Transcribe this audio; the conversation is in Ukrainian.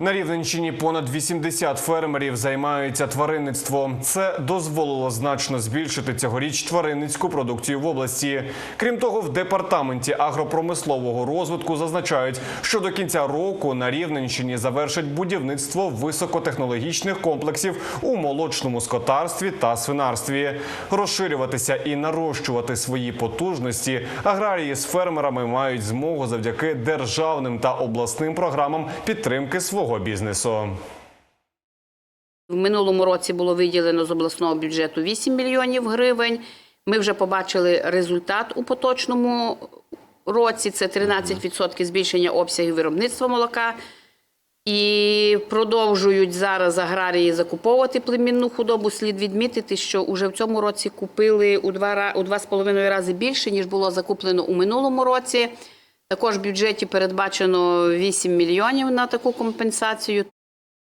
На Рівненщині понад 80 фермерів займаються тваринництвом. Це дозволило значно збільшити цьогоріч тваринницьку продукцію в області. Крім того, в департаменті агропромислового розвитку зазначають, що до кінця року на Рівненщині завершать будівництво високотехнологічних комплексів у молочному скотарстві та свинарстві. Розширюватися і нарощувати свої потужності аграрії з фермерами мають змогу завдяки державним та обласним програмам підтримки свого бізнесу. В минулому році було виділено з обласного бюджету 8 мільйонів гривень. Ми вже побачили результат у поточному році. Це 13% збільшення обсягів виробництва молока. І продовжують зараз аграрії закуповувати племінну худобу. Слід відмітити, що уже в цьому році купили у два ра- у два з половиною рази більше, ніж було закуплено у минулому році. Також в бюджеті передбачено 8 мільйонів на таку компенсацію.